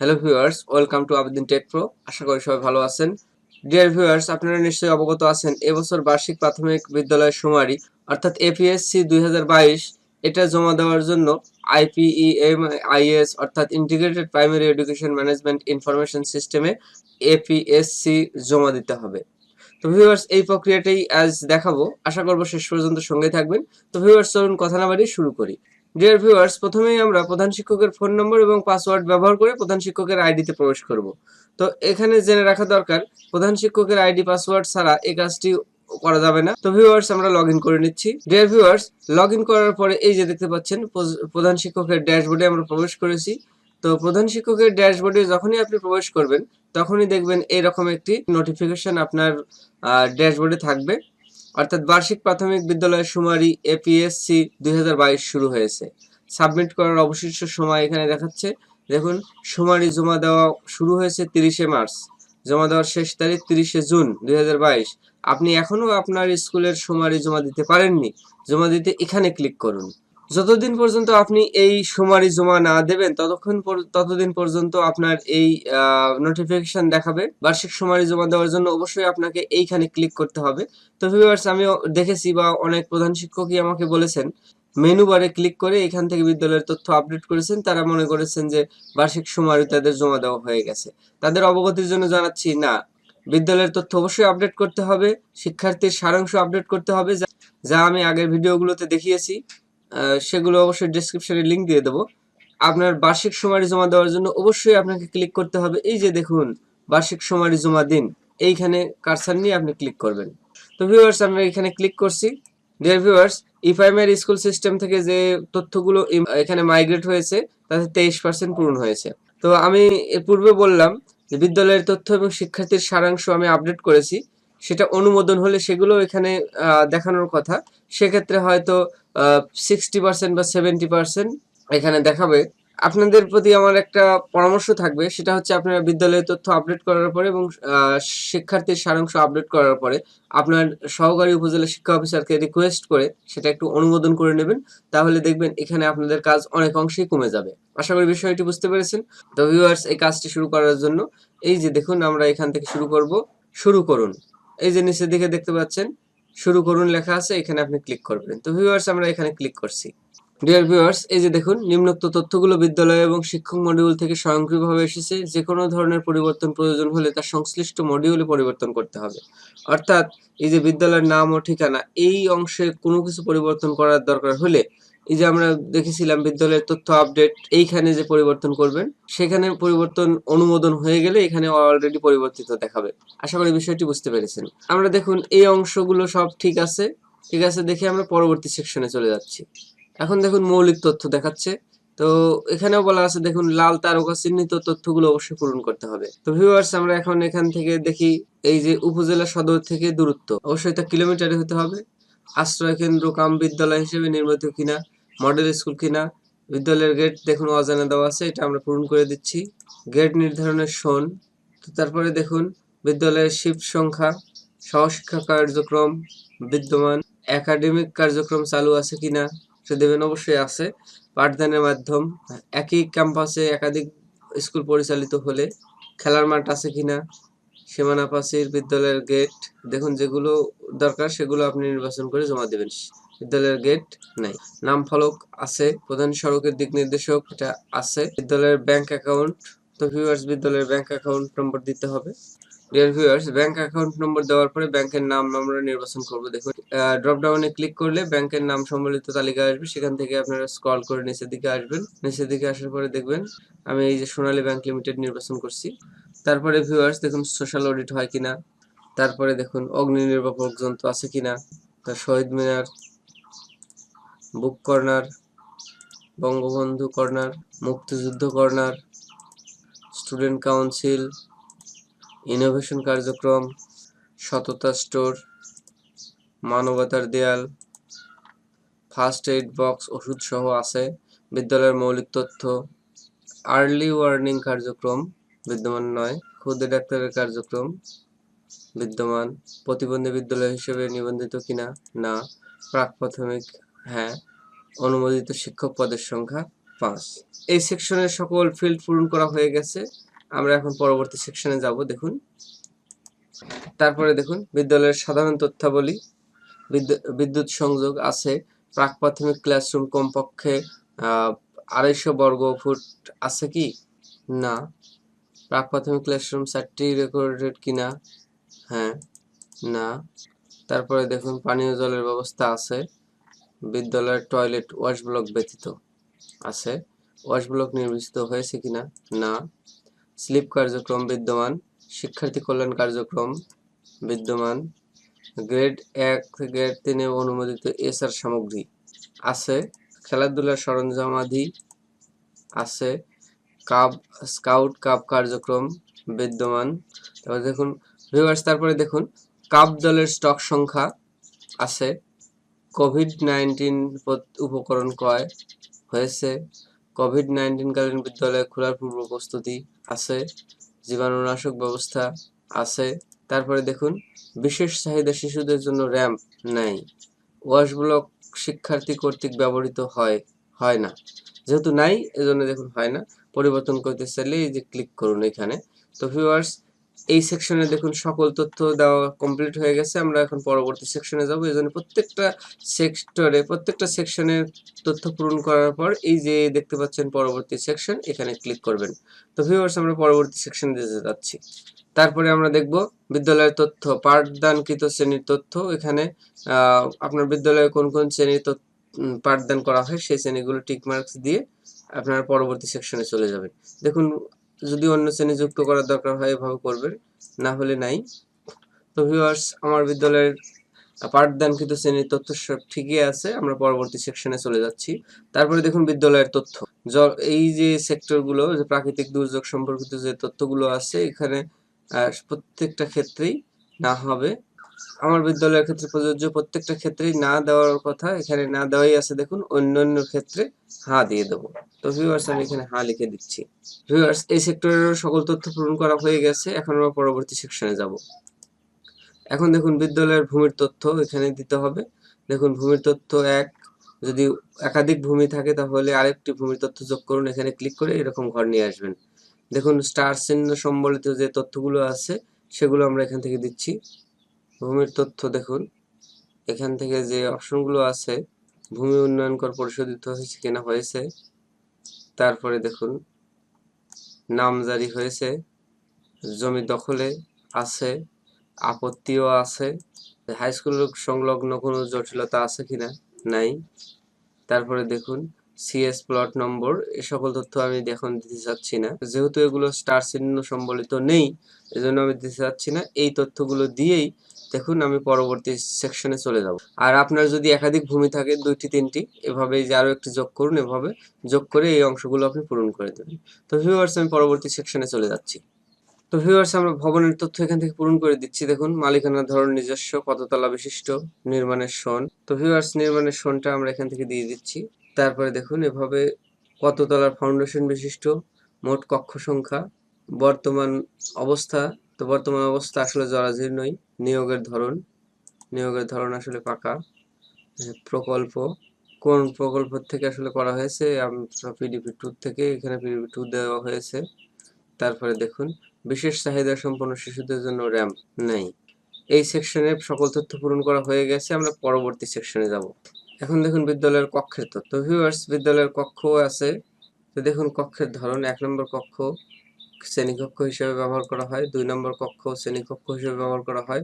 Hello viewers welcome to Abedin tech pro আশা করি সবাই ভালো আছেন। ডিয়ার ভিউয়ার্স আপনারা নিশ্চয়ই অবগত আছেন, এবছর বার্ষিক প্রাথমিক বিদ্যালয়ের শুমারি অর্থাৎ এপিএসসি দুই হাজার বাইশ, এটা জমা দেওয়ার জন্য আইপিইএম আইএস অর্থাৎ integrated primary education management information সিস্টেমে এপিএসসি জমা দিতে হবে। তো ভিউয়ার্স এই প্রক্রিয়াটাই আজ দেখাবো। আশা করব শেষ পর্যন্ত সঙ্গে থাকবেন। তো ভিউয়ার্স চলুন কথা না শুরু করি। ডিয়ার ভিউয়ার্স প্রথমেই আমরা প্রধান শিক্ষকের ফোন নম্বর এবং পাসওয়ার্ড ব্যবহার করে প্রধান শিক্ষকের আইডিতে প্রবেশ করব। তো এখানে জেনে রাখা দরকার, প্রধান শিক্ষকের আইডি পাসওয়ার্ড ছাড়া এই কাজটি করা যাবে না। তো ভিউয়ার্স আমরা লগ করে নিচ্ছি। ডিয়ার ভিউয়ার্স লগ করার পরে এই যে দেখতে পাচ্ছেন প্রধান শিক্ষকের ড্যাশবোর্ডে আমরা প্রবেশ করেছি। তো প্রধান শিক্ষকের ড্যাশবোর্ডে যখনই আপনি প্রবেশ করবেন, তখনই দেখবেন এইরকম একটি নোটিফিকেশন আপনার ড্যাশবোর্ডে থাকবে। অর্থাৎ বার্ষিক প্রাথমিক বিদ্যালয়ের সুমারি এপিএসসি দুই শুরু হয়েছে। সাবমিট করার অবশিষ্ট সময় এখানে দেখাচ্ছে। দেখুন সুমারি জমা দেওয়া শুরু হয়েছে তিরিশে মার্চ। জমা দেওয়ার শেষ তারিখ তিরিশে জুন দুই হাজার বাইশ। আপনি এখনও আপনার স্কুলের সুমারি জমা দিতে পারেননি। জমা দিতে এখানে ক্লিক করুন। যতদিন পর্যন্ত আপনি এই শুমারি জমা না দেবেন, ততক্ষণ ততদিন পর্যন্ত আপনার এই নোটিফিকেশন দেখাবে। বার্ষিক শুমারি জমা দেওয়ার জন্য অবশ্যই আপনাকে এইখানে ক্লিক করতে হবে। তো ভিউয়ার্স আমি দেখেছি বা অনেক প্রধান শিক্ষকই আমাকে বলেছেন মেনু বারে ক্লিক করে এখান থেকে বিদ্যালয়ের তথ্য আপডেট করেছেন। তারা মনে করেছেন যে বার্ষিক শুমারি তাদের জমা দেওয়া হয়ে গেছে। তাদের অবগতির জন্য জানাচ্ছি, না, বিদ্যালয়ের তথ্য অবশ্যই আপডেট করতে হবে, শিক্ষার্থীর সারাংশ আপডেট করতে হবে, যা- আমি আগের ভিডিওগুলোতে দেখিয়েছি। সেগুলো অবশ্যই ডেসক্রিপশনে লিংক দিয়ে দেবো। আপনার বার্ষিক শুমারি জমা দেওয়ার জন্য অবশ্যই আপনাকে ক্লিক করতে হবে। এই যে দেখুন, বার্ষিক শুমারি জমা দিন। এইখানে কারসার নিয়ে আপনি ক্লিক করবেন। তো ভিউয়ার্স আমরা এখানে ক্লিক করছি। Dear viewers e primary school system থেকে যে তথ্যগুলো এখানে মাইগ্রেট হয়েছে, তাতে তেইশ পার্সেন্ট পূরণ হয়েছে। তো আমি পূর্বে বললাম যে বিদ্যালয়ের তথ্য এবং শিক্ষার্থীর সারাংশ আমি আপডেট করেছি। সেটা অনুমোদন হলে সেগুলো এখানে দেখানোর কথা। সেক্ষেত্রে হয়তো সিক্সটি পার্সেন্ট বা সেভেন্টি পার্সেন্ট এখানে দেখাবে। আপনাদের প্রতি আমার একটা পরামর্শ থাকবে, সেটা হচ্ছে আপনারা বিদ্যালয়ের তথ্য আপডেট করার পরে এবং শিক্ষার্থীর সারাংশ আপডেট করার পরে আপনার সহকারী উপজেলা শিক্ষা অফিসারকে রিকোয়েস্ট করে সেটা একটু অনুমোদন করে নেবেন। তাহলে দেখবেন এখানে আপনাদের কাজ অনেক অংশেই কমে যাবে। আশা করি বিষয়টি বুঝতে পেরেছেন। তো ভিউয়ার্স এই কাজটি শুরু করার জন্য এই যে দেখুন, আমরা এখান থেকে শুরু করব। শুরু করুন। এই যে নিচের দিকে দেখতে পাচ্ছেন, শুরু করুন লেখা আছে, এখানে আপনি ক্লিক করবেন। তো ভিউয়ার্স আমরা এখানে ক্লিক করছি। ডিয়ার ভিউয়ার্স এই যে দেখুন, নিম্নোক্ত তথ্যগুলো বিদ্যালয় এবং শিক্ষক মডিউল থেকে স্বয়ংক্রিয়ভাবে এসেছে। যে কোনো ধরনের পরিবর্তন প্রয়োজন হলে তার সংশ্লিষ্ট মডিউলে পরিবর্তন করতে হবে। অর্থাৎ এই যে বিদ্যালয়ের নাম ও ঠিকানা, এই অংশে কোনো কিছু পরিবর্তন করার দরকার হলে এই যে আমরা দেখেছিলাম বিদ্যালয়ের তথ্য আপডেট এইখানে যে পরিবর্তন করবেন, সেখানে পরিবর্তন অনুমোদন হয়ে গেলে এখানে অলরেডি পরিবর্তিত দেখাবে। আশা করি বিষয়টি বুঝতে পেরেছেন। আমরা দেখুন, এই অংশগুলো সব ঠিক আছে? ঠিক আছে দেখে আমরা পরবর্তী সেকশনে চলে যাচ্ছি। এখন দেখুন মৌলিক তথ্য দেখাচ্ছে। তো এখানেও বলা আছে, দেখুন লাল তারকা চিহ্নিত তথ্যগুলো অবশ্যই পূরণ করতে হবে। তো ভিউয়ার্স আমরা এখন এখান থেকে দেখি, এই যে উপজেলা সদর থেকে দূরত্ব। অবশ্যই তা কিলোমিটারে হতে হবে। আশ্রয় কেন্দ্র কাম বিদ্যালয় হিসেবে নির্মিত কিনা মডেল স্কুল কিনা, বিদ্যালয়ের গেট দেখুন, অজানা দেওয়া আছে, এটা আমরা পূরণ করে দিচ্ছি। গেট নির্ধারণের সন, তো তারপরে দেখুন, বিদ্যালয়ের শিফট সংখ্যা, সহশিক্ষা কার্যক্রম বিদ্যমান একাডেমিক কার্যক্রম চালু আছে কিনা সে দেবেন অবশ্যই আছে। পাঠদানের মাধ্যম, একই ক্যাম্পাসে একাধিক স্কুল পরিচালিত হলে খেলার মাঠ আছে কিনা, সীমানা প্রাচীর বিদ্যালয়ের গেট দেখুন যেগুলো দরকার সেগুলো আপনি নির্বাচন করে জমা দেবেন। বিদ্যালয়ের গেট নাই। নাম ফলক আছে, প্রধান সড়কের দিক নির্দেশক এটা আছে। বিদ্যালয়ের ব্যাংক অ্যাকাউন্ট তো ভিউয়ার্স বিদ্যালয়ের ব্যাংক অ্যাকাউন্ট নম্বর দিতে হবে। ডিয়ার ভিউয়ার্স ব্যাংক অ্যাকাউন্ট নম্বর দেওয়ার পরে ব্যাংকের নাম আমরা নির্বাচন করব। দেখুন ড্রপ ডাউনে ক্লিক করলে ব্যাংকের নাম সম্বলিত তালিকা আসবে। সেখান থেকে আপনারা স্ক্রল করে নিচের দিকে আসবেন। নিচের দিকে আসার পরে দেখবেন আমি এই যে সোনালী ব্যাংক লিমিটেড নির্বাচন করছি। তারপরে ভিউয়ার্স দেখুন সোশ্যাল অডিট হয় কিনা। তারপরে দেখুন অগ্নি নির্বাপক যন্ত্র আছে কিনা। তার Shaheed Minar book corner, Bangabandhu corner, মুক্তিযুদ্ধ কর্নার, স্টুডেন্ট কাউন্সিল, ইনোভেশন কার্যক্রম, সততা স্টোর, মানবতার দেয়াল, ফার্স্ট এইড বক্স ওষুধ সহ আছে বিদ্যালয়ের মৌলিক তথ্য। আর্লি ওয়ার্নিং কার্যক্রম, বিদ্যমান নয় খুদে ডাক্তারের কার্যক্রম, বিদ্যমান, প্রতিবন্ধী বিদ্যালয় হিসেবে নিবন্ধিত কিনা? না প্রাক প্রাথমিক হ্যাঁ অনুমোদিত শিক্ষক পদের সংখ্যা পাঁচ। এই সেকশনের সকল ফিল্ড পূরণ করা হয়ে গেছে। আমরা এখন পরবর্তী সেকশনে যাব, দেখুন। তারপরে দেখুন, বিদ্যালয়ের সাধারণ তথ্যাবলী, বিদ্যু- বিদ্যুৎ সংযোগ আছে, প্রাক প্রাথমিক ক্লাসরুম কমপক্ষে আড়াইশো বর্গ ফুট আছে কি? না। প্রাক প্রাথমিক ক্লাসরুম চারটি রেকর্ডেড কিনা? হ্যাঁ না। তারপরে দেখুন, পানীয় জলের ব্যবস্থা আছে। বিদ্যালয়ের টয়লেট ওয়াশ ব্লক ব্যতীত আছে। ওয়াশ ব্লক নির্মিত হয়েছে কিনা? না। স্লিপ কার্যক্রম বিদ্যমান। শিক্ষার্থী কল্যাণ কার্যক্রম বিদ্যমান। গ্রেড এক গ্রেড তিনে অনুমোদিত এসআর সামগ্রী আছে। খেলাধুলার সরঞ্জামাদি আছে। কাপ স্কাউট কাপ কার্যক্রম বিদ্যমান। তারপরে দেখুন ভিউয়ার্স তারপরে দেখুন কাপ দলের স্টক সংখ্যা আছে। কোভিড নাইন্টিন উপকরণ ক্রয় হয়েছে। কোভিড নাইন্টিন কালীন বিদ্যালয় খোলার পূর্ব প্রস্তুতি আছে, জীবাণুনাশক ব্যবস্থা আছে। তারপরে দেখুন, বিশেষ চাহিদা শিশুদের জন্য র্যাম্প নাই। ওয়াশ ব্লক শিক্ষার্থী কর্তৃক ব্যবহৃত হয় হয় না। যেহেতু নাই, এজন্য দেখুন হয় না। পরিবর্তন করতে চাইলে এই যে ক্লিক করুন এখানে। তো ভিউয়ার্স এই সেকশনে দেখুন সকল তথ্য দেওয়া কমপ্লিট হয়ে গেছে, আমরা এখন পরবর্তী সেকশনে যাব। এই জন্য প্রত্যেকটা সেক্টরে প্রত্যেকটা সেকশনের তথ্য পূরণ করার পর এই যে দেখতে পাচ্ছেন পরবর্তী সেকশন এখানে ক্লিক করবেন। তো ভিউয়ার্স আমরা পরবর্তী সেকশন দিতে যাচ্ছি, তারপরে আমরা দেখব বিদ্যালয়ের তথ্য, পাঠদানকৃত শ্রেণির তথ্য। এখানে আপনার বিদ্যালয়ে কোন কোন শ্রেণির পাঠদান করা হয়, সেই শ্রেণীগুলো টিক মার্কস দিয়ে আপনারা পরবর্তী সেকশনে চলে যাবেন। দেখুন যদি অন্য শ্রেণি যুক্ত করার দরকার হয়, এভাবে করবেন না হলে নাই। তো ভিউয়ার্স আমার বিদ্যালয়ের পাঠদানকৃত শ্রেণির তথ্য সব ঠিকই আছে। আমরা পরবর্তী সেকশনে চলে যাচ্ছি। তারপরে দেখুন বিদ্যালয়ের তথ্য। এই যে সেক্টরগুলো যে প্রাকৃতিক দুর্যোগ সম্পর্কিত যে তথ্যগুলো আছে, এখানে প্রত্যেকটা ক্ষেত্রেই না হবে। আমার বিদ্যালয়ের ক্ষেত্রে প্রযোজ্য প্রত্যেকটা ক্ষেত্রেই না দেওয়ার কথা এখানে না দেওয়াই আছে। দেখুন, অন্যান্য ক্ষেত্রে হা দিয়ে দেবো। তো ভিউয়ার্স আমি এখানে হা লিখে দিচ্ছি। ভিউয়ার্স এই সেক্টরের সকল তথ্য পূরণ করা হয়ে গেছে। এখন আমরা পরবর্তী সেকশনে যাব। এখন দেখুন, বিদ্যালয়ের ভূমির তথ্য এখানে দিতে হবে। দেখুন, ভূমির তথ্য এক। যদি একাধিক ভূমি থাকে, তাহলে আরেকটি ভূমির তথ্য যোগ করুন। এখানে ক্লিক করে এরকম ঘর নিয়ে আসবেন। দেখুন, স্টার চিহ্ন সম্বলিত যে তথ্যগুলো আছে, সেগুলো আমরা এখান থেকে দিচ্ছি। ভূমির তথ্য দেখুন। এখান থেকে যে অপশনগুলো আছে, ভূমি উন্নয়ন কর পরিশোধিত হয়েছে কিনা হয়েছে। তারপরে দেখুন, নাম জারি হয়েছে, জমি দখলে আছে, আপত্তিও আছে হাই স্কুল সংলগ্ন কোনো জটিলতা আছে কিনা? নাই। তারপরে দেখুন সিএস প্লট নম্বর এ সকল তথ্য আমি এখন দিতে চাচ্ছি না। যেহেতু এগুলো স্টার চিহ্ন সম্বলিত নেই, এজন্য আমি দিতে চাচ্ছি না। এই তথ্যগুলো দিয়েই দেখুন আমি পরবর্তী সেকশনে চলে যাব। আর আপনার যদি একাধিক ভূমি থাকে, দুইটি, তিনটি এভাবে যে আরও একটি যোগ করুন, এভাবে যোগ করে এই অংশগুলো আপনি পূরণ করে দেবেন। তো ভিউয়ার্স আমি পরবর্তী সেকশনে চলে যাচ্ছি। তো ভিউয়ার্স আমরা ভবনের তথ্য এখান থেকে পূরণ করে দিচ্ছি। দেখুন মালিকানা ধরন নিজস্ব কততলা বিশিষ্ট, নির্মাণের সন। তো ভিউয়ার্স নির্মাণের সনটা আমরা এখান থেকে দিয়ে দিচ্ছি। তারপরে দেখুন, এভাবে কততলার ফাউন্ডেশন বিশিষ্ট, মোট কক্ষ সংখ্যা, বর্তমান অবস্থা। তো বর্তমান অবস্থা আসলে জরাজীর্ণই নিয়োগের ধরন নিয়োগের ধরন আসলে পাকা। প্রকল্প, কোন প্রকল্প থেকে আসলে করা হয়েছে পিডিপি টু থেকে এখানে পিডিপি টু দেওয়া হয়েছে। তারপরে দেখুন, বিশেষ চাহিদা সম্পন্ন শিশুদের জন্য র্যাম্প নেই। এই সেকশনে সকল তথ্য পূরণ করা হয়ে গেছে, আমরা পরবর্তী সেকশনে যাব। এখন দেখুন বিদ্যালয়ের কক্ষের তথ্য। ভিউয়ার্স বিদ্যালয়ের কক্ষ আছে। তো দেখুন কক্ষের ধরন, এক নম্বর কক্ষ শ্রেণীকক্ষ হিসেবে ব্যবহার করা হয়, দুই নম্বর কক্ষ শ্রেণীকক্ষ হিসেবে ব্যবহার করা হয়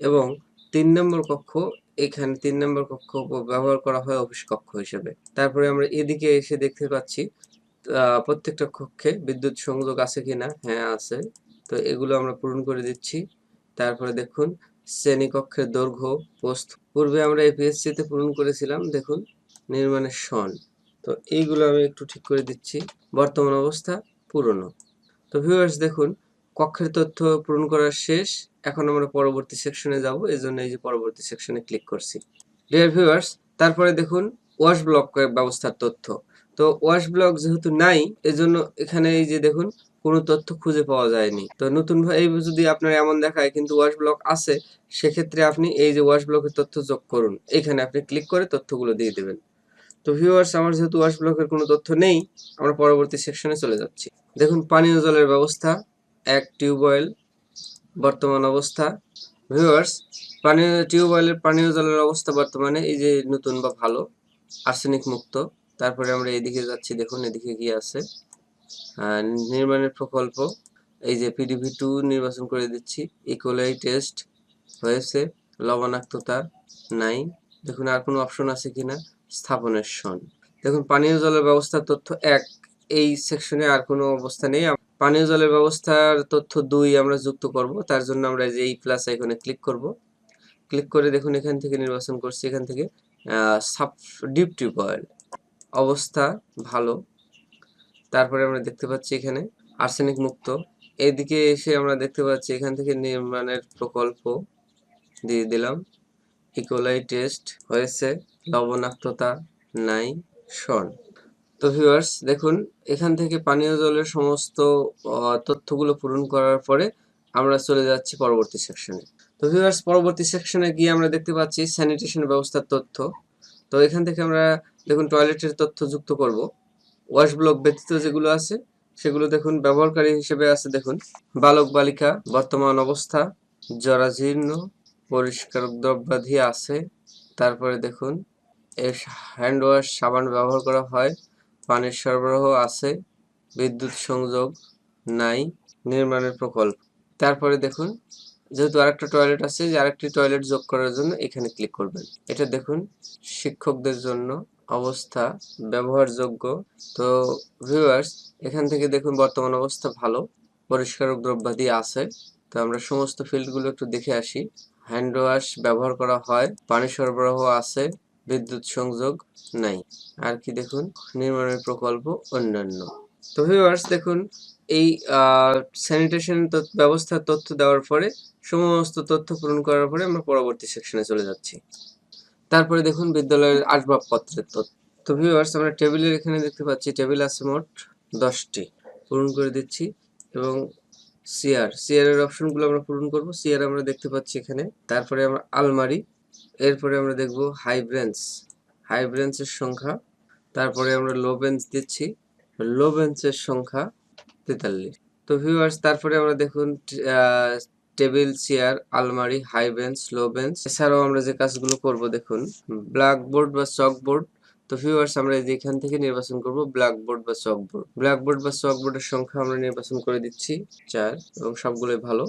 এবং তিন নম্বর কক্ষ এখানে তিন নম্বর কক্ষ ব্যবহার করা হয় অফিস কক্ষ হিসেবে। তারপরে আমরা এদিকে এসে দেখতে পাচ্ছি প্রত্যেকটা কক্ষে বিদ্যুৎ সংযোগ আছে কিনা? হ্যাঁ আছে। তো এগুলো আমরা পূরণ করে দিচ্ছি। তারপরে দেখুন শ্রেণীকক্ষের দৈর্ঘ্য, প্রস্থ। পূর্বে আমরা এপিএসসি তে পূরণ করেছিলাম, দেখুন, নির্মাণের সন। তো এইগুলো আমি একটু ঠিক করে দিচ্ছি। বর্তমান অবস্থা পুরনো। তো ভিউয়ার্স দেখুন, কক্ষের তথ্য পূরণ করার শেষ। এখন আমরা পরবর্তী সেকশনে যাব এই জন্য এই যে পরবর্তী সেকশনে ক্লিক করছি। ডিয়ার ভিউয়ার্স তারপরে দেখুন ওয়াশ ব্লক ব্যবস্থার তথ্য। তো ওয়াশ ব্লক যেহেতু নাই, এজন্য এখানে এই যে দেখুন কোনো তথ্য খুঁজে পাওয়া যায়নি। তো নতুন এই যদি আপনার এমন দেখায় কিন্তু ওয়াশ ব্লক আছে, সেক্ষেত্রে আপনি এই যে ওয়াশ ব্লকের তথ্য যোগ করুন। এখানে আপনি ক্লিক করে তথ্যগুলো দিয়ে দেবেন। তো ভিউয়ার্স আমার যেহেতু ওয়াশ ব্লকের কোনো তথ্য নেই, আমরা পরবর্তী সেকশনে চলে যাচ্ছি। দেখুন, পানীয় জলের ব্যবস্থা, এক টিউবওয়েল বর্তমান অবস্থা। ভিউয়ার্স পানীয় টিউবওয়েলের পানীয় জলের অবস্থা বর্তমানে এই যে নতুন বা ভালো আর্সেনিক মুক্ত। তারপরে আমরা এদিকে যাচ্ছি, দেখুন, এদিকে কি আছে। নির্মাণের প্রকল্প। এই যে পিডিভি টু নির্বাচন করে দিচ্ছি। ইকোলাই টেস্ট হয়েছে। লবণাক্ততা নাই। দেখুন আর কোনো অপশন আছে কিনা? স্থাপনের সন দেখুন, পানীয় জলের ব্যবস্থার তথ্য এক। এই সেকশনে আর কোনো অবস্থা নেই। পানীয় জলের ব্যবস্থার তথ্য দুই আমরা যুক্ত করব। তার জন্য আমরা যে এই প্লাস আইকনে ক্লিক করব। ক্লিক করে দেখুন, এখান থেকে নির্বাচন করছি। এখান থেকে সাব ডিপ টিউবওয়েল অবস্থা ভালো। তারপরে আমরা দেখতে পাচ্ছি এখানে আর্সেনিক মুক্ত। এদিকে এসে আমরা দেখতে পাচ্ছি এখান থেকে নির্মাণের প্রকল্প দিয়ে দিলাম। ইকোলাই টেস্ট হয়েছে, লবণাক্ততা নাই শন তো ভিউয়ার্স দেখুন, এখান থেকে পানীয় জলের সমস্ত তথ্যগুলো পূরণ করার পরে আমরা চলে যাচ্ছি পরবর্তী সেকশনে তো ভিউয়ার্স পরবর্তী সেকশনে গিয়ে আমরা দেখতে পাচ্ছি স্যানিটেশন ব্যবস্থার তথ্য। তো এখান থেকে আমরা, দেখুন টয়লেটের তথ্য যুক্ত করব। ওয়াশ ব্লক ব্যতীত যেগুলো আছে, সেগুলো দেখুন, ব্যবহারকারী হিসেবে আছে দেখুন। বালক বালিকা, বর্তমান অবস্থা, জরাজীর্ণ, পরিষ্কার দ্রব্যাধি আছে। তারপরে দেখুন, এর হ্যান্ড ওয়াশ সাবান ব্যবহার করা হয়, পানির সরবরাহ আছে, বিদ্যুৎ সংযোগ নাই, নির্মাণের প্রকল্প। তারপরে দেখুন, যেহেতু আরেকটা টয়লেট আছে, যে আরেকটি টয়লেট যোগ করার জন্য এখানে ক্লিক করবেন। এটা দেখুন, শিক্ষকদের জন্য অবস্থা, ব্যবহারযোগ্য। তো ভিউয়ার্স এখান থেকে দেখুন বর্তমান অবস্থা ভালো পরিষ্কারক দ্রব্যাদি আছে। তো আমরা সমস্ত ফিল্ডগুলো একটু দেখে আসি। হ্যান্ড ওয়াশ ব্যবহার করা হয়, পানি সরবরাহ আছে, বিদ্যুৎ সংযোগ নাই। আর কি দেখুন, নির্মাণের প্রকল্প অন্যান্য। তো ভিউয়ার্স দেখুন, এই স্যানিটেশন ব্যবস্থার তথ্য দেওয়ার পরে, সমস্ত তথ্য পূরণ করার পরে আমরা পরবর্তী সেকশনে চলে যাচ্ছি। তারপরে দেখুন বিদ্যালয়ের আসবাবপত্রের তথ্য। তো ভিউয়ার্স আমরা টেবিলের এখানে দেখতে পাচ্ছি টেবিল আছে মোট দশটি, পূরণ করে দিচ্ছি, এবং চেয়ার চেয়ারের অপশনগুলো আমরা পূরণ করব। চেয়ার আমরা দেখতে পাচ্ছি এখানে, তারপরে আমরা আলমারি, এরপরে আমরা দেখব হাই ব্রেঞ্চ হাই ব্রেঞ্চের সংখ্যা, তারপরে আমরা লো বেঞ্চ দিচ্ছি লো বেঞ্চের সংখ্যা তেতাল্লিশ। তো ভিউয়ার্স তারপরে আমরা দেখুন টেবিল, চেয়ার, আলমারি, হাই বেঞ্চ, লো বেঞ্চ। এছাড়াও আমরা যে কাজগুলো করব, দেখুন, ব্ল্যাকবোর্ড বা চকবোর্ড। তো ভিউয়ার্স আমরা এখান থেকে নির্বাচন করব, ব্ল্যাকবোর্ড বা চকবোর্ড। ব্ল্যাকবোর্ড বা চকবোর্ডের সংখ্যা আমরা নির্বাচন করে দিচ্ছি, চার, এবং সবগুলোই ভালো।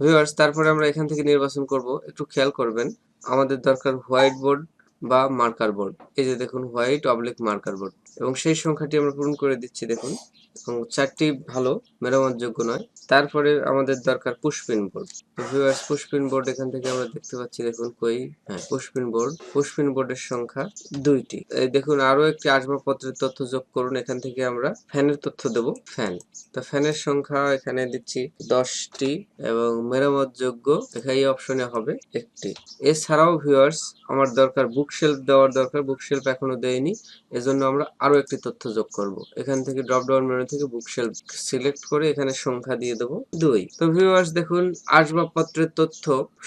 ভিউয়ার্স তারপরে আমরা এখান থেকে নির্বাচন করব, একটু খেয়াল করবেন, আমাদের দরকার হোয়াইট বোর্ড বা মার্কার বোর্ড। এই যে দেখুন, হোয়াইট, অবলিক মার্কার বোর্ড। এবং সেই সংখ্যাটি আমরা পূরণ করে দিচ্ছি, দেখুন। এবং চারটি ভালো, মেরামতযোগ্য নয়। তারপরে আমাদের দরকার pushpin board. Viewers pushpin board এখান থেকে আমরা দেখতে পাচ্ছি, দেখুন, কই? হ্যাঁ পুষ্পিন বোর্ড। পুষ্পিন বোর্ডের সংখ্যা দুইটি। এই দেখুন আরও একটি আসবাবপত্রের তথ্য যোগ করুন। এখান থেকে আমরা ফ্যানের তথ্য দেব, ফ্যান। তো ফ্যানের সংখ্যা এখানে দিচ্ছি দশটি এবং মেরামতযোগ্য এখানে এই অপশনে হবে একটি। এছাড়াও ভিউয়ার্স আমার দরকার বুকশেলফ দেওয়ার দরকার। বুকশেলফ এখনও দেয়নি। এজন্য আমরা আরও একটি তথ্য যোগ করব। এখান থেকে ড্রপ ডাউন মেনু থেকে বুক বুকশেলফ সিলেক্ট করে এখানে সংখ্যা দিয়ে দেবো দুই। তো ভিউয়ার্স দেখুন, আসবাবপত্রের তথ্য,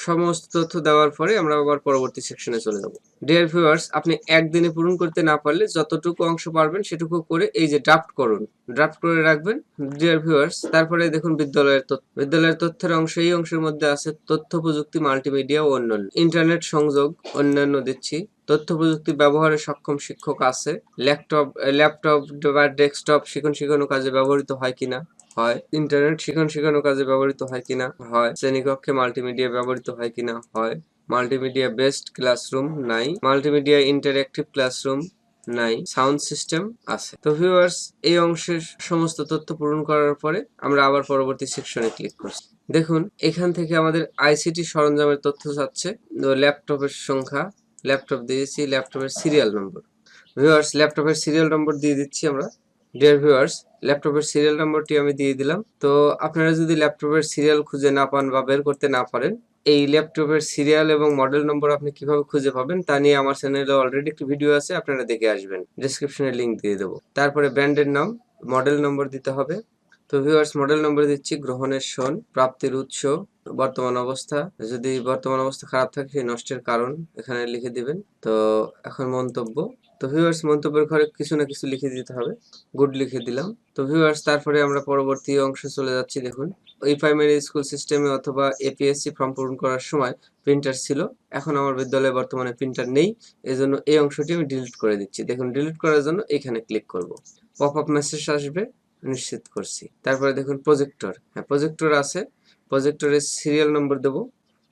সমস্ত তথ্য দেওয়ার পরে আমরা আবার পরবর্তী সেকশনে চলে যাব। ডিয়ার ভিউয়ার্স আপনি একদিনে পূরণ করতে না পারলে যতটুকু অংশ পারবেন সেটুকু করে এই যে ড্রাফট করুন। ড্রাফট করে রাখবেন। ডিয়ার ভিউয়ার্স তারপরে দেখুন বিদ্যালয়ের তথ্য। বিদ্যালয়ের তথ্যের অংশ, এই অংশের মধ্যে আছে তথ্য, প্রযুক্তি মাল্টিমিডিয়া ও অন্যান্য। ইন্টারনেট সংযোগ, অন্যান্য দিচ্ছি। তথ্য প্রযুক্তি ব্যবহারে সক্ষম শিক্ষক আছে। ল্যাপটপ ল্যাপটপ বা ডেস্কটপ শিখন শিখানো কাজে ব্যবহৃত হয় কিনা? হয়। ইন্টারনেট শিখন শিখানো কাজে ব্যবহৃত হয় কিনা? হয়। শ্রেণীকক্ষে মাল্টিমিডিয়া ব্যবহৃত হয় কিনা? হয়। মাল্টিমিডিয়া বেসড ক্লাসরুম নাই। মাল্টিমিডিয়া ইন্টারঅ্যাক্টিভ ক্লাসরুম নাই। সাউন্ড সিস্টেম আছে। তো ভিউয়ার্স, এই অংশের সমস্ত তথ্য পূরণ করার পরে আমরা আবার পরবর্তী সেকশনে ক্লিক করছি। দেখুন, এখান থেকে আমাদের আইসিটি সরঞ্জামের তথ্য চাচ্ছে ল্যাপটপের সংখ্যা ল্যাপটপ দিয়েছি ল্যাপটপের সিরিয়াল নম্বর ভিউয়ার্স ল্যাপটপের সিরিয়াল নম্বর দিয়ে দিচ্ছি আমরা। ডিয়ার ভিউয়ার্স ল্যাপটপের সিরিয়াল নম্বরটি আমি দিয়ে দিলাম। তো আপনারা যদি ল্যাপটপের সিরিয়াল খুঁজে না পান বা বের করতে না পারেন, এই ল্যাপটপের সিরিয়াল এবং মডেল নম্বর আপনি কীভাবে খুঁজে পাবেন তা নিয়ে আমার চ্যানেলে অলরেডি একটি ভিডিও আছে, আপনারা দেখে আসবেন। ডেসক্রিপশনে লিঙ্ক দিয়ে দেবো। তারপরে ব্র্যান্ডের নাম মডেল নম্বর দিতে হবে। তো ভিউয়ার্স মডেল নম্বর দিচ্ছি, গ্রহণের সন, প্রাপ্তির উৎস বর্তমান অবস্থা। যদি বর্তমান অবস্থা খারাপ থাকে, সেই নষ্টের কারণ এখানে লিখে দিবেন। তো এখন মন্তব্য। তো ভিউয়ার্স মন্তব্যের ঘরে কিছু না কিছু লিখে দিতে হবে। গুড লিখে দিলাম। তো ভিউয়ার্স তারপরে আমরা পরবর্তী অংশে চলে যাচ্ছি, দেখুন। ওই প্রাইমারি স্কুল সিস্টেমে অথবা এপিএসসি ফর্ম পূরণ করার সময় প্রিন্টার ছিল। এখন আমার বিদ্যালয়ে বর্তমানে প্রিন্টার নেই। এজন্য এই অংশটি আমি ডিলিট করে দিচ্ছি। দেখুন ডিলিট করার জন্য এখানে ক্লিক করব। পপ আপ মেসেজ আসবে, নিশ্চিত করছি। তারপরে দেখুন প্রজেক্টর হ্যাঁ প্রজেক্টর আছে। প্রজেক্টরের সিরিয়াল নম্বর দেবো।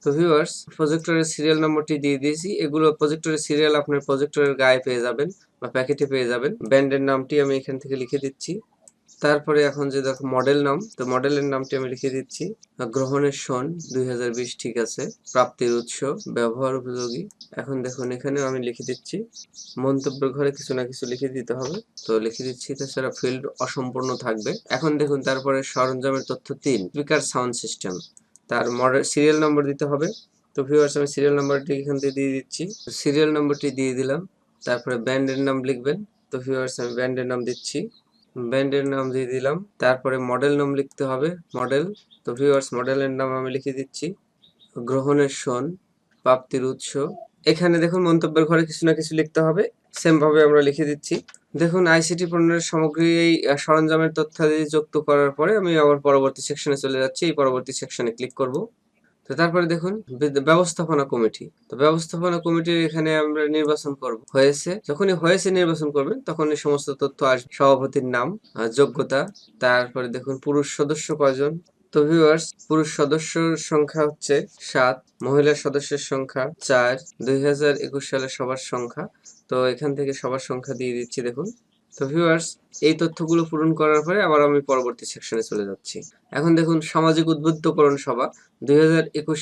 তো ভিউয়ার্স প্রজেক্টরের সিরিয়াল নম্বরটি দিয়ে দিয়েছি। এগুলো প্রজেক্টরের সিরিয়াল আপনার প্রজেক্টরের গায়ে পেয়ে যাবেন বা প্যাকেটে পেয়ে যাবেন। ব্যান্ডের নামটি আমি এখান থেকে লিখে দিচ্ছি। তারপরে এখন যে দেখো মডেল নাম, তো মডেলের নামটি আমি লিখে দিচ্ছি। গ্রহণের সন দুই হাজার বিশ, ঠিক আছে। প্রাপ্তির উৎস, ব্যবহার উপযোগী। এখন দেখুন, এখানেও আমি লিখে দিচ্ছি। মন্তব্য ঘরে কিছু না কিছু লিখে দিতে হবে। তো লিখে দিচ্ছি, তাছাড়া ফিল্ড অসম্পূর্ণ থাকবে। এখন দেখুন, তারপরে সরঞ্জামের তথ্য তিন স্পিকার সাউন্ড সিস্টেম তার মডেল সিরিয়াল নম্বর দিতে হবে। তো ভিউয়ার্স আমি সিরিয়াল নাম্বারটি এখান থেকে দিয়ে দিচ্ছি। সিরিয়াল নম্বরটি দিয়ে দিলাম। তারপরে ব্যান্ডের নাম লিখবেন। তো ভিউয়ার্স আমি ব্যান্ডের নাম দিচ্ছি। ব্যান্ডের নাম দিয়ে দিলাম। তারপরে মডেল নাম লিখতে হবে মডেল তো ভিউয়ার্স মডেলের নাম আমি লিখে দিচ্ছি। গ্রহণের সন, প্রাপ্তির উৎস। এখানে দেখুন মন্তব্যের ঘরে কিছু না কিছু লিখতে হবে। সেম ভাবে আমরা লিখে দিচ্ছি। দেখুন আইসিটি পণ্যের সামগ্রী এই সরঞ্জামের তথ্যাদি যুক্ত করার পরে আমি আবার পরবর্তী সেকশনে চলে যাচ্ছি। এই পরবর্তী সেকশনে ক্লিক করব। তো তারপরে দেখুন ব্যবস্থাপনা কমিটি। তো ব্যবস্থাপনা কমিটির এখানে আমরা নির্বাচন করব। হয়েছে, যখনই হয়েছে নির্বাচন করবেন তখন এই সমস্ত তথ্য আসবে সভাপতির নাম যোগ্যতা, তারপরে দেখুন পুরুষ সদস্য কয়জন? তো ভিউয়ার্স পুরুষ সদস্যর সংখ্যা হচ্ছে সাত, মহিলা সদস্যের সংখ্যা চার, দুই সালের সবার সংখ্যা। তো এখান থেকে সবার সংখ্যা দিয়ে দিচ্ছি, দেখুন। তো ভিউয়ার্স এই তথ্যগুলো পূরণ করার পরে আবার আমি পরবর্তী সেকশনে চলে যাচ্ছি। এখন দেখুন, সামাজিক উদ্বুদ্ধকরণ সভা, দুই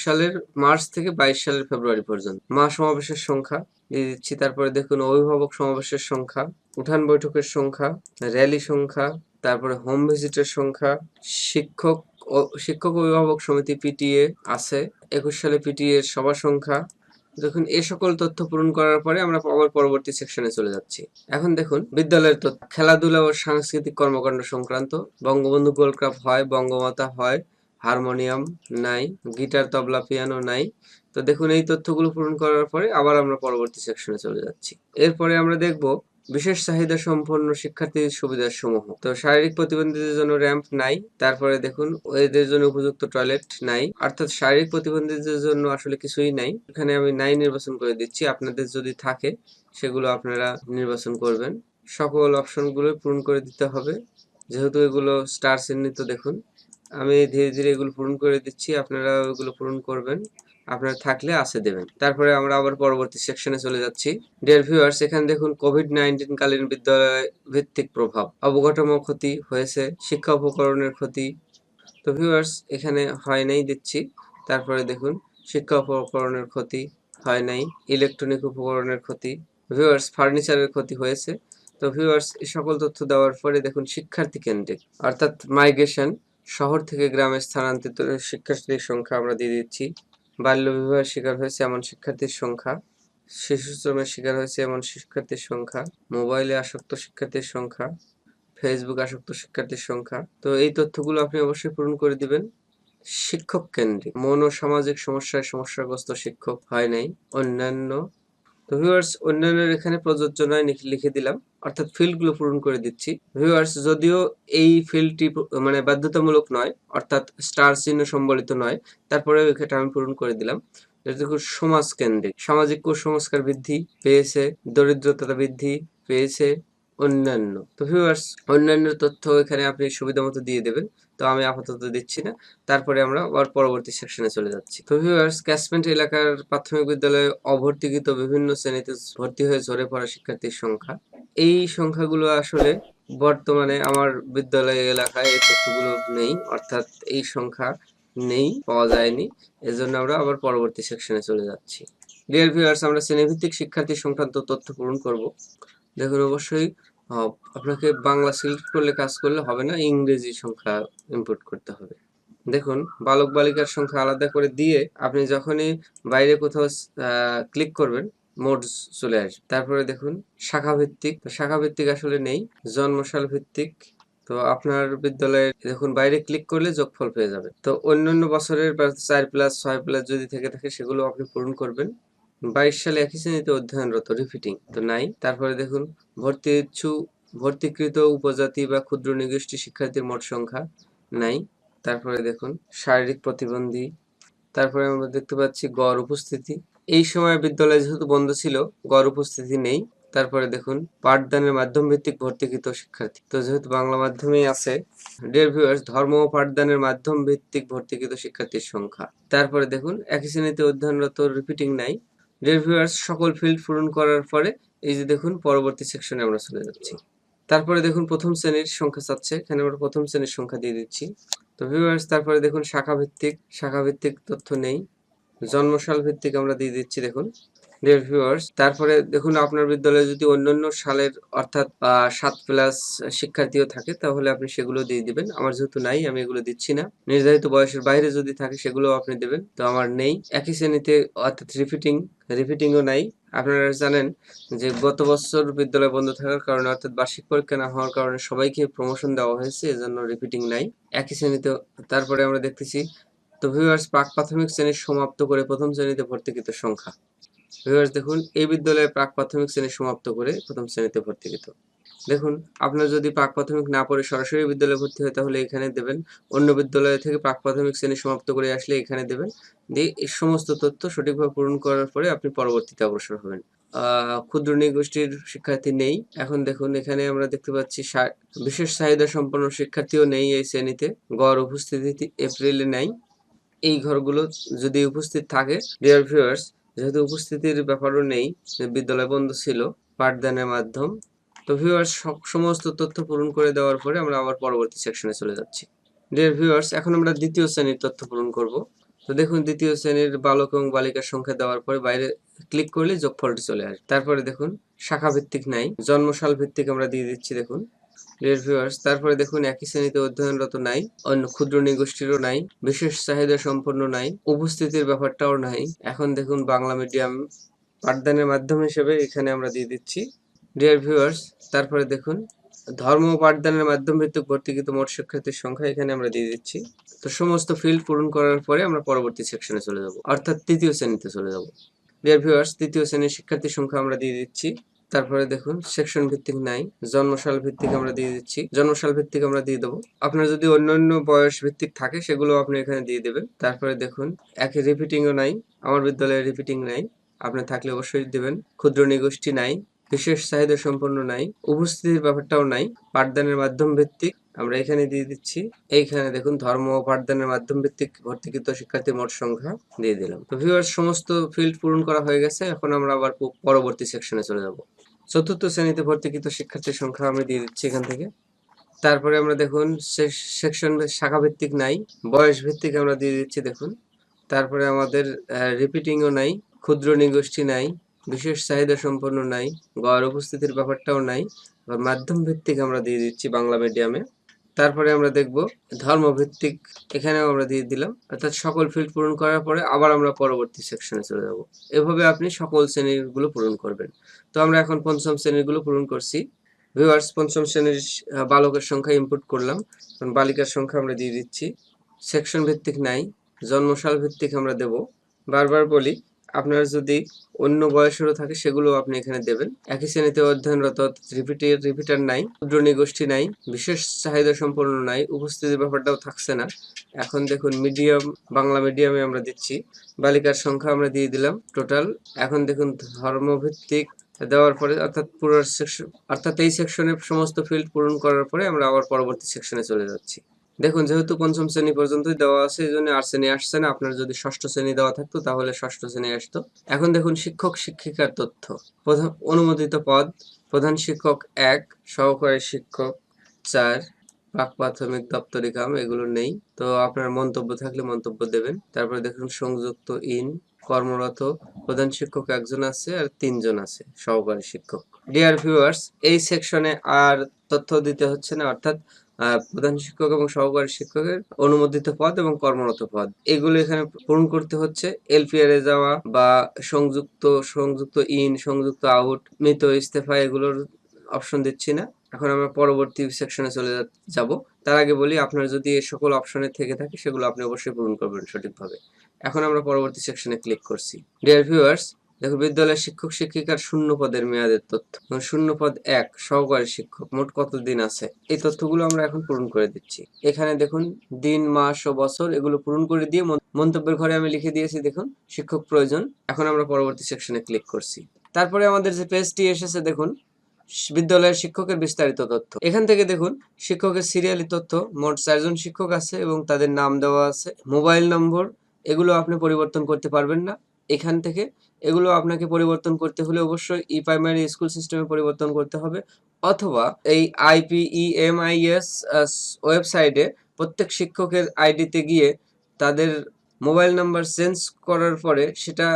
সালের মার্চ থেকে বাইশ সালের ফেব্রুয়ারি পর্যন্ত। মা সমাবেশের সংখ্যা, দিয়ে দিচ্ছি। তারপরে দেখুন, অভিভাবক সমাবেশের সংখ্যা, উঠান বৈঠকের সংখ্যা, র্যালি সংখ্যা, তারপরে হোম ভিজিটের সংখ্যা, শিক্ষক শিক্ষক অভিভাবক সমিতি পিটিএ আছে, একুশ সালে পিটিএ সভা সংখ্যা দেখুন এ সকল তথ্য পূরণ করার পরে আমরা আবার পরবর্তী সেকশনে চলে যাচ্ছি। এখন দেখুন, বিদ্যালয়ের তথ্য। খেলাধুলা ও সাংস্কৃতিক কর্মকাণ্ড সংক্রান্ত। বঙ্গবন্ধু গোল্ড কাপ হয়, বঙ্গমাতা হয়, হারমোনিয়াম নাই, গিটার, তবলা, পিয়ানো নাই। তো দেখুন, এই তথ্যগুলো পূরণ করার পরে আবার আমরা পরবর্তী সেকশনে চলে যাচ্ছি। এরপরে আমরা দেখব বিশেষ চাহিদা সম্পন্ন শিক্ষার্থীর সুবিধার সমূহ। তো শারীরিক প্রতিবন্ধীদের জন্য র্যাম্প নাই, তারপরে দেখুন, এদের জন্য উপযুক্ত টয়লেট নাই, অর্থাৎ শারীরিক প্রতিবন্ধীদের জন্য আসলে কিছুই নাই। এখানে আমি নাই নির্বাচন করে দিচ্ছি, আপনাদের যদি থাকে, সেগুলো আপনারা নির্বাচন করবেন। সকল অপশনগুলো পূরণ করে দিতে হবে। যেহেতু এগুলো স্টার চিহ্নিত, দেখুন, আমি ধীরে ধীরে এগুলো পূরণ করে দিচ্ছি, আপনারা ওগুলো পূরণ করবেন। আপনার থাকলে আসে দেবেন। তারপরে আমরা আবার পরবর্তী সেকশনে চলে যাচ্ছি। ডিয়ার ভিউয়ার্স এখানে দেখুন কোভিড নাইন্টিন কালীন বিদ্যালয় ভিত্তিক প্রভাব। অবকাঠামো ক্ষতি হয়েছে, শিক্ষা উপকরণের ক্ষতি। তো ভিউয়ার্স এখানে হয় নাই দিচ্ছি। তারপরে দেখুন, শিক্ষা উপকরণের ক্ষতি হয় নাই ইলেকট্রনিক উপকরণের ক্ষতি। ভিউয়ার্স ফার্নিচারের ক্ষতি হয়েছে। তো ভিউয়ার্স এই সকল তথ্য দেওয়ার পরে দেখুন, শিক্ষার্থী কেন্দ্রিক। অর্থাৎ মাইগ্রেশন শহর থেকে গ্রামে স্থানান্তরিত শিক্ষার্থীর সংখ্যা আমরা দিয়ে দিচ্ছি। বাল্য বিবাহের শিকার হয়েছে এমন শিক্ষার্থীর সংখ্যা। শিশু শ্রমের শিকার হয়েছে এমন শিক্ষার্থীর সংখ্যা। মোবাইলে আসক্ত শিক্ষার্থীর সংখ্যা। ফেসবুক আসক্ত শিক্ষার্থীর সংখ্যা। তো এই তথ্যগুলো আপনি অবশ্যই পূরণ করে দিবেন। শিক্ষক কেন্দ্রিক। মন ও সামাজিক সমস্যায় সমস্যাগ্রস্ত শিক্ষক হয় নাই। অন্যান্য তো ভিউয়ার্স অন্যান্যের এখানে প্রযোজ্য নয় লিখে- দিলাম। অর্থাৎ ফিল্ডগুলো পূরণ করে দিচ্ছি। ভিউয়ার্স যদিও এই ফিল্ডটি মানে বাধ্যতামূলক নয়, অর্থাৎ স্টার চিহ্ন সম্বলিত নয়, তারপরেও এখানে আমি পূরণ করে দিলাম। যেটুকু সমাজ কেন্দ্রিক সামাজিক কুসংস্কার বৃদ্ধি পেয়েছে, দরিদ্রতা বৃদ্ধি পেয়েছে অন্যান্য। তো ভিউয়ার্স অন্যান্য তথ্য এখানে আপনি সুবিধা মতো দিয়ে দেবেন। তো আমি আপাতত দিচ্ছি না। তারপরে আমরা আবার পরবর্তী সেকশনে চলে যাচ্ছি। তো ভিউয়ার্স ক্যাচমেন্ট এলাকার প্রাথমিক বিদ্যালয়ে অভর্তিকৃত বিভিন্ন শ্রেণীতে ভর্তি হয়ে ঝরে পড়া শিক্ষার্থীর সংখ্যা। এই সংখ্যাগুলো আসলে বর্তমানে আমার বিদ্যালয় এলাকায় এই তথ্যগুলো নেই। অর্থাৎ এই সংখ্যা নেই, পাওয়া যায়নি। এজন্য আমরা আবার পরবর্তী সেকশনে চলে যাচ্ছি। ডিয়ার ভিউয়ার্স আমরা শ্রেণীভিত্তিক শিক্ষার্থী সংক্রান্ত তথ্য পূরণ করব। দেখুন, অবশ্যই আপনাকে বাংলা সিলেক্ট করলে কাজ করলে হবে না, ইংরেজি সংখ্যা ইনপুট করতে হবে। দেখুন, বালক বালিকার সংখ্যা আলাদা করে দিয়ে আপনি যখনই বাইরে কোথাও ক্লিক করবেন মোড চলে আসবে। তারপরে দেখুন শাখা ভিত্তিক শাখা ভিত্তিক আসলে নেই, জন্মসাল ভিত্তিক। তো আপনার বিদ্যালয়ে দেখুন, বাইরে ক্লিক করলে যোগফল পেয়ে যাবে তো অন্যান্য বছরের চার প্লাস ছয় প্লাস যদি থেকে থাকে, সেগুলো আপনি পূরণ করবেন। বাইশ সালে একই শ্রেণীতে অধ্যয়নরত রিপিটিং তো নাই। তারপরে দেখুন, ভর্তি ইচ্ছু, ভর্তিকৃত উপজাতি বা ক্ষুদ্র নিগোষ্ঠী শিক্ষার্থীর মোট সংখ্যা নাই। তারপরে দেখুন, শারীরিক প্রতিবন্ধী, তারপরে আমরা দেখতে পাচ্ছি গড় উপস্থিতি। এই সময় বিদ্যালয় যেহেতু বন্ধ ছিল, গড় উপস্থিতি নেই। তারপরে দেখুন, পাঠদানের মাধ্যম ভিত্তিক ভর্তিকৃত শিক্ষার্থী। তো যেহেতু বাংলা মাধ্যমেই আছে ডিয়ার ভিউয়ার্স ধর্ম ও পাঠদানের মাধ্যম ভিত্তিক ভর্তিকৃত শিক্ষার্থীর সংখ্যা। তারপরে দেখুন, একই শ্রেণীতে অধ্যয়নরত রিপিটিং নাই। ডিয়ার সকল ফিল্ড পূরণ করার পরে, এই যে দেখুন, পরবর্তী সেকশনে আমরা চলে যাচ্ছি। তারপরে দেখুন, প্রথম শ্রেণির সংখ্যা চাচ্ছে। এখানে আমরা প্রথম শ্রেণির সংখ্যা দিয়ে দিচ্ছি। তো ভিউয়ার্স তারপরে দেখুন শাখা ভিত্তিক শাখা ভিত্তিক তথ্য নেই। জন্মসাল ভিত্তিক আমরা দিয়ে দিচ্ছি, দেখুন। ডিয়ার ভিউয়ার্স তারপরে দেখুন, আপনার বিদ্যালয়ে যদি অন্যান্য সালের অর্থাৎ সাত প্লাস শিক্ষার্থীও থাকে, তাহলে আপনি সেগুলো দিয়ে দিবেন। আমার যেহেতু নাই, আমি এগুলো দিচ্ছি না। নির্ধারিত বয়সের বাইরে যদি থাকে সেগুলো আপনি দেবেন। তো আমার নেই। একই শ্রেণীতে অর্থাৎ রিপিটিং রিপিটিংও নাই। আপনারা জানেন যে গত বছর বিদ্যালয় বন্ধ থাকার কারণে, অর্থাৎ বার্ষিক পরীক্ষা না হওয়ার কারণে সবাইকে প্রমোশন দেওয়া হয়েছে, এজন্য রিপিটিং নাই। একই শ্রেণীতে, তারপরে আমরা দেখতেছি, তো ভিউয়ার্স প্রাক প্রাথমিক শ্রেণি সমাপ্ত করে প্রথম শ্রেণীতে ভর্তিকৃত সংখ্যা। ভিউয়ার্স, দেখুন, এই বিদ্যালয়ে প্রাক প্রাথমিক শ্রেণি সমাপ্ত করে প্রথম শ্রেণীতে ভর্তিকৃত দেখুন, আপনার যদি প্রাক প্রাথমিক না পড়ে সরাসরি বিদ্যালয়ে ভর্তি হয়, তাহলে এখানে দেবেন, অন্য বিদ্যালয় থেকে প্রাক প্রাথমিক শ্রেণি সমাপ্ত করে আসলে এখানে দেবেন, দিয়ে এই সমস্ত তথ্য সঠিকভাবে পূরণ করার পরে আপনি পরবর্তীতে অগ্রসর হবেন। ক্ষুদ্র নৃগোষ্ঠীর শিক্ষার্থী নেই। এখন দেখুন, এখানে আমরা দেখতে পাচ্ছি বিশেষ চাহিদা সম্পন্ন শিক্ষার্থীও নেই এই শ্রেণীতে। গড় উপস্থিতি এপ্রিলে নেই। এই ঘরগুলো যদি উপস্থিত থাকে ডিয়ার ভিউয়ার্স যেহেতু উপস্থিতির ব্যাপারও নেই, বিদ্যালয় বন্ধ ছিল, পাঠদানের মাধ্যম। তো ভিউয়ার্স সমস্ত তথ্য পূরণ করে দেওয়ার পরে আমরা আবার পরবর্তী সেকশনে চলে যাচ্ছি। ডিয়ার ভিউয়ার্স এখন আমরা দ্বিতীয় শ্রেণির তথ্য পূরণ করব। তো দেখুন, দ্বিতীয় শ্রেণির বালক এবং বালিকার সংখ্যা দেওয়ার পরে বাইরে ক্লিক করলে যোগফলটি চলে আসে তারপরে দেখুন শাখা ভিত্তিক নাই জন্মসাল ভিত্তিক আমরা দিয়ে দিচ্ছি, দেখুন। ডিয়ার ভিউয়ার্স তারপরে দেখুন একই শ্রেণীতে অধ্যয়নরত নাই, অন্য ক্ষুদ্র নিগোষ্ঠীরও নাই, বিশেষ চাহিদা সম্পন্ন নাই, উপস্থিতির ব্যাপারটাও নাই। এখন দেখুন বাংলা মিডিয়াম পাঠদানের মাধ্যম হিসেবে এখানে আমরা দিয়ে দিচ্ছি। ডিয়ার ভিউয়ার্স তারপরে দেখুন ধর্ম পাঠদানের মাধ্যম ভিত্তিক ভর্তিকৃত মোট শিক্ষার্থীর সংখ্যা এখানে আমরা দিয়ে দিচ্ছি। তো সমস্ত ফিল্ড পূরণ করার পরে আমরা পরবর্তী সেকশনে চলে যাব, অর্থাৎ তৃতীয় শ্রেণীতে চলে যাব। ডিয়ার ভিউয়ার্স তৃতীয় শ্রেণির শিক্ষার্থীর সংখ্যা আমরা দিয়ে দিচ্ছি। তারপরে দেখুন সেকশন ভিত্তিক নাই, জন্মসাল ভিত্তিক আমরা দিয়ে দিচ্ছি। জন্মসাল ভিত্তিক আমরা দিয়ে দেবো। আপনার যদি অন্যান্য বয়স ভিত্তিক থাকে, সেগুলো আপনি এখানে দিয়ে দেবেন। তারপরে দেখুন একই রিপিটিংও নাই, আমার বিদ্যালয়ে রিপিটিং নাই। আপনি থাকলে অবশ্যই দেবেন। ক্ষুদ্র নিগোষ্ঠী নাই, বিশেষ চাহিদা সম্পন্ন নাই, উপস্থিতির ব্যাপারটাও নাই, পাঠদানের মাধ্যম ভিত্তিক আমরা এখানে দিয়ে দিচ্ছি। এইখানে দেখুন, ধর্ম ও পাঠদানের মাধ্যম ভিত্তিক ভর্তিকৃত শিক্ষার্থীর মোট সংখ্যা দিয়ে দিলাম। তো সমস্ত ফিল্ড পূরণ করা হয়ে গেছে। এখন আমরা আবার পরবর্তী সেকশনে চলে যাব। চতুর্থ শ্রেণীতে ভর্তিকৃত শিক্ষার্থীর সংখ্যা আমি দিয়ে দিচ্ছি এখান থেকে। তারপরে আমরা দেখুন সেকশন শাখা ভিত্তিক নাই বয়স ভিত্তিক আমরা দিয়ে দিচ্ছি, দেখুন। তারপরে আমাদের রিপিটিংও নাই, ক্ষুদ্র নিগোষ্ঠী নাই, বিশেষ চাহিদা সম্পন্ন নাই, গড় উপস্থিতির ব্যাপারটাও নাই মাধ্যম ভিত্তিক আমরা দিয়ে দিচ্ছি বাংলা মিডিয়ামে তারপরে আমরা দেখব ধর্মভিত্তিক, এখানেও আমরা দিয়ে দিলাম। অর্থাৎ সকল ফিল্ড পূরণ করার পরে আবার আমরা পরবর্তী সেকশনে চলে যাব। এভাবে আপনি সকল শ্রেণীগুলো পূরণ করবেন। তো আমরা এখন পঞ্চম শ্রেণীগুলো পূরণ করছি। ভিউয়ার্স পঞ্চম শ্রেণির বালকের সংখ্যা ইনপুট করলাম। এখন বালিকার সংখ্যা আমরা দিয়ে দিচ্ছি। সেকশন ভিত্তিক নাই, জন্মসাল ভিত্তিক আমরা দেব। বারবার বলি আপনার যদি অন্য বয়সেরও থাকে সেগুলো আপনি এখানে দেবেন। একই শ্রেণীতে অধ্যয়নরত রিপিটের রিপিটার নাই ক্ষুদ্র নিগোষ্ঠী নাই, বিশেষ চাহিদা সম্পন্ন নাই, উপস্থিতির ব্যাপারটাও থাকছে না। এখন দেখুন, মিডিয়াম, বাংলা মিডিয়ামে আমরা দিচ্ছি। বালিকার সংখ্যা আমরা দিয়ে দিলাম টোটাল। এখন দেখুন, ধর্মভিত্তিক দেওয়ার পরে, অর্থাৎ পুরো সেকশন অর্থাৎ এই সেকশনে সমস্ত ফিল্ড পূরণ করার পরে আমরা আবার পরবর্তী সেকশনে চলে যাচ্ছি। দেখুন, যেহেতু পঞ্চম শ্রেণি পর্যন্তই দেওয়া আছে, এই জন্য আর শ্রেণি আসছে না। আপনার যদি ষষ্ঠ শ্রেণি দেওয়া থাকতো, তাহলে ষষ্ঠ শ্রেণি আসতো। এখন দেখুন, শিক্ষক, শিক্ষিকার তথ্য। অনুমোদিত পদ, প্রধান শিক্ষক এক, সহকারী শিক্ষক চার, প্রাক প্রাথমিক দপ্তরি কাম এগুলো নেই। তো আপনার মন্তব্য থাকলে মন্তব্য দেবেন। তারপরে দেখুন, সংযুক্ত ইন, কর্মরত, প্রধান শিক্ষক একজন আছে আর তিনজন আছে, সহকারী শিক্ষক। ডিয়ার ভিউয়ার্স এই সেকশনে আর তথ্য দিতে হচ্ছে না, অর্থাৎ প্রধান শিক্ষক এবং সহকারী শিক্ষকের অনুমোদিত পদ এবং কর্মরত পদ। এগুলো এখানে পূরণ করতে হচ্ছে। এলপিআর এ যাওয়া বা সংযুক্ত সংযুক্ত ইন, সংযুক্ত আউট, মৃত, ইস্তেফা এগুলোর অপশন দিচ্ছি না। এখন আমরা পরবর্তী সেকশনে চলে যাব। তার আগে বলি, আপনার যদি এই সকল অপশনে থেকে থাকে, সেগুলো আপনি অবশ্যই পূরণ করবেন সঠিকভাবে। এখন আমরা পরবর্তী সেকশনে ক্লিক করছি। ডিয়ার ভিউয়ার্স দেখো, বিদ্যালয়ের শিক্ষক শিক্ষিকার শূন্য পদের মেয়াদের তথ্য। শূন্য পদ এক, সহকারী শিক্ষক, মোট কতদিন আছে? এই তথ্যগুলো আমরা এখন পূরণ করে দিচ্ছি। এখানে দেখুন, দিন, মাস ও বছর এগুলো পূরণ করে দিয়ে মন্তব্যের ঘরে আমি লিখে দিয়েছি, দেখুন, শিক্ষক প্রয়োজন। এখন আমরা পরবর্তী সেকশনে ক্লিক করছি। তারপরে আমাদের যে পেজটি এসেছে, দেখুন বিদ্যালয়ের শিক্ষকের বিস্তারিত তথ্য। এখান থেকে দেখুন, শিক্ষকের সিরিয়ালি তথ্য, মোট চারজন শিক্ষক আছে এবং তাদের নাম দেওয়া আছে, মোবাইল নম্বর, এগুলো আপনি পরিবর্তন করতে পারবেন না। এখান থেকে। এগুলো আপনাকে পরিবর্তন করতে হলে অবশ্যই ই প্রাইমারি স্কুল সিস্টেমে পরিবর্তন করতে হবে। অথবা এই আইপিইএমআইএস ওয়েবসাইটে প্রত্যেক শিক্ষকের আইডিতে গিয়ে তাদের মোবাইল নাম্বার চেঞ্জ করার পরে সেটা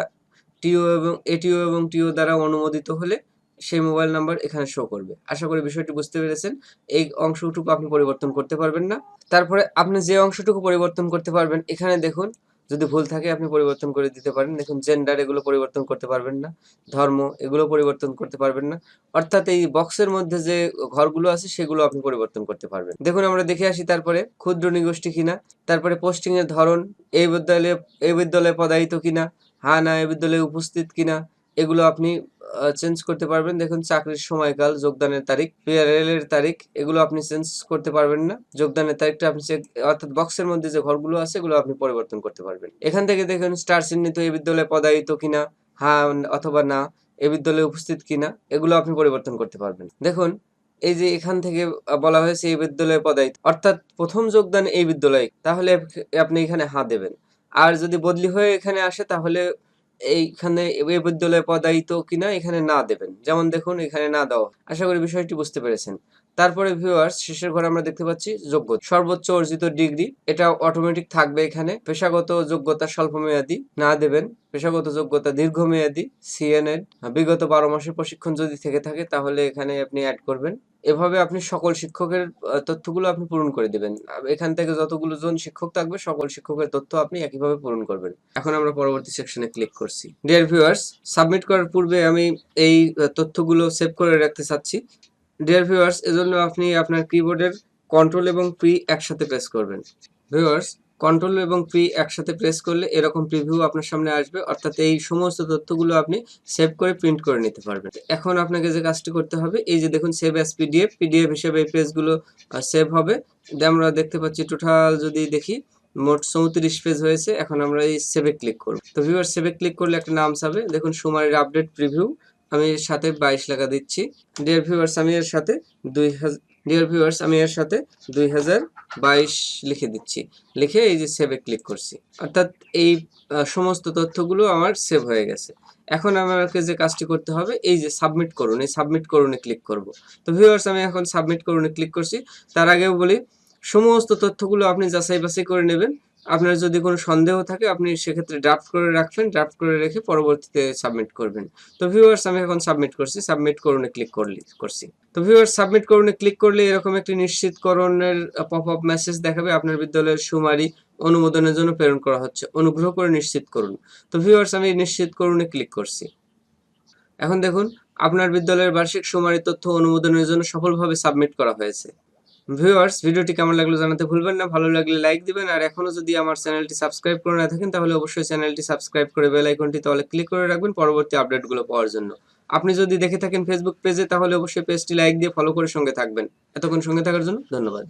টিও এবং এটিও এবং টিও দ্বারা অনুমোদিত হলে সেই মোবাইল নাম্বার এখানে শো করবে। আশা করি বিষয়টি বুঝতে পেরেছেন। এই অংশটুকু আপনি পরিবর্তন করতে পারবেন না। তারপরে আপনি যে অংশটুকু পরিবর্তন করতে পারবেন, এখানে দেখুন যদি ভুল থাকে আপনি পরিবর্তন করে দিতে পারেন। দেখুন জেন্ডার এগুলো পরিবর্তন করতে পারবেন না। ধর্ম এগুলো পরিবর্তন করতে পারবেন না। অর্থাৎ এই বক্সের মধ্যে যে ঘরগুলো আছে, সেগুলো আপনি পরিবর্তন করতে পারবেন। দেখুন, আমরা দেখে আসি তারপরে ক্ষুদ্র নিগোষ্ঠী কিনা, তারপরে পোস্টিং এর ধরন, এই বিদ্যালয়ে এই বিদ্যালয়ে পদায়িত কিনা হা না, এই বিদ্যালয়ে উপস্থিত কিনা, এগুলো আপনি চেঞ্জ করতে পারবেন। দেখুন, চাকরির সময়কাল, যোগদানের তারিখ পিআরএল এর তারিখ, এগুলো আপনি চেঞ্জ করতে পারবেন না। যোগদানের তারিখটা আপনি অর্থাৎ বক্সের মধ্যে যে ঘরগুলো আছে, এগুলো আপনি পরিবর্তন করতে পারবেন। এখান থেকে দেখুন স্টার চিহ্নিত এই বিদ্যালয়ে পদায়িত কিনা হ্যাঁ অথবা না, এ বিদ্যালয়ে উপস্থিত কিনা, এগুলো আপনি পরিবর্তন করতে পারবেন। দেখুন, এই যে এখান থেকে বলা হয়েছে এই বিদ্যালয়ে পদায়িত, অর্থাৎ প্রথম যোগদান এই বিদ্যালয়ে, তাহলে আপনি এখানে হা দেবেন। আর যদি বদলি হয়ে এখানে আসে, তাহলে এইখানে এই বিদ্যালয়ে পদায়িত কিনা এখানে না দেবেন। যেমন দেখুন এখানে না দাও আশা করি বিষয়টি বুঝতে পেরেছেন। তারপরে ভিউয়ার্স শেষের ঘরে আমরা দেখতে পাচ্ছি যোগ্যতা। সর্বোচ্চ অর্জিত ডিগ্রি, এটা অটোমেটিক থাকবে এখানে। পেশাগত যোগ্যতা স্বল্প স্বল্পমেয়াদী, না দেবেন। পেশাগত যোগ্যতা দীর্ঘমেয়াদী সিএনএড বিগত বারো মাসের প্রশিক্ষণ যদি থেকে থাকে, তাহলে এখানে আপনি অ্যাড করবেন। এভাবে আপনি সকল শিক্ষকের তথ্যগুলো আপনি পূরণ করে দিবেন। এখান থেকে যতগুলো জন শিক্ষক থাকবে, সকল শিক্ষকের তথ্য আপনি একইভাবে পূরণ করবেন। এখন আমরা পরবর্তী সেকশনে ক্লিক করছি। ডিয়ার ভিউয়ার্স সাবমিট করার পূর্বে আমি এই তথ্যগুলো সেভ করে রাখতে চাচ্ছি। ডিয়ার ভিউয়ার্স এজন্য আপনি আপনার কিবোর্ডের কন্ট্রোল এবং পি একসাথে প্রেস করবেন। ভিউয়ার্স কন্ট্রোল এবং পি একসাথে প্রেস করলে এরকম প্রিভিউ আপনার সামনে আসবে। অর্থাৎ এই সমস্ত তথ্যগুলো আপনি সেভ করে প্রিন্ট করে নিতে পারবেন। এখন আপনাকে যে কাজটি করতে হবে, এই যে দেখুন সেভ অ্যাস পিডিএফ পিডিএফ হিসেবে এই পেজগুলো সেভ হবে। যে আমরা দেখতে পাচ্ছি টোটাল যদি দেখি, মোট চৌত্রিশ পেজ হয়েছে। এখন আমরা এই সেভে ক্লিক করব। তো ভিউয়ার সেভে ক্লিক করলে একটা নাম চাবে দেখুন, সুমারির আপডেট প্রিভিউ আমি এর সাথে বাইশ লেখা দিচ্ছি। ডিয়ার ভিউয়ার্স আমি এর সাথে দুই হাজার ডিয়ার ভিউয়ার্স আমি এর সাথে দুই হাজার বাইশ লিখে দিচ্ছি। লিখে এই যে সেভে ক্লিক করছি। অর্থাৎ এই সমস্ত তথ্যগুলো আমার সেভ হয়ে গেছে। এখন আমাকে যে কাজটি করতে হবে, এই যে সাবমিট করুন। এই সাবমিট করুনে ক্লিক করব। তো ভিউয়ার্স আমি এখন সাবমিট করুনে ক্লিক করছি। তার আগেও বলি, সমস্ত তথ্যগুলো আপনি যাচাই বাছাই করে নেবেন। আপনার যদি কোনো সন্দেহ থাকে, আপনি সেক্ষেত্রে ড্রাফট করে রাখবেন ড্রাফট করে রেখে পরবর্তীতে সাবমিট করবেন। তো ভিউয়ার্স আমি এখন সাবমিট করছি। সাবমিট করুনে ক্লিক করলি, করছি। তো ভিউয়ার্স সাবমিট করুনে ক্লিক করলে এরকম একটি নিশ্চিতকরণের পপ আপ মেসেজ দেখাবে। আপনার বিদ্যালয়ের সুমারি অনুমোদনের জন্য প্রেরণ করা হচ্ছে। অনুগ্রহ করে নিশ্চিত করুন। তো ভিউয়ার্স আমি নিশ্চিত করুনে ক্লিক করছি। এখন দেখুন, আপনার বিদ্যালয়ের বার্ষিক সুমারি তথ্য অনুমোদনের জন্য সফলভাবে সাবমিট করা হয়েছে। ভিউয়ার্স, ভিডিওটি কেমন লাগল জানাতে ভুলবেন না, ভালো লাগলে লাইক দিবেন, আর এখনও যদি আমার চ্যানেলটি সাবস্ক্রাইব করে না থাকেন, তাহলে অবশ্যই চ্যানেলটি সাবস্ক্রাইব করে বেল আইকনটি তাহলে ক্লিক করে রাখবেন পরবর্তী আপডেটগুলো পাওয়ার জন্য। আপনি যদি দেখে থাকেন ফেসবুক পেজে তাহলে অবশ্যই পেজটি লাইক দিয়ে ফলো করে সঙ্গে থাকবেন। এতক্ষণ সঙ্গে থাকার জন্য ধন্যবাদ।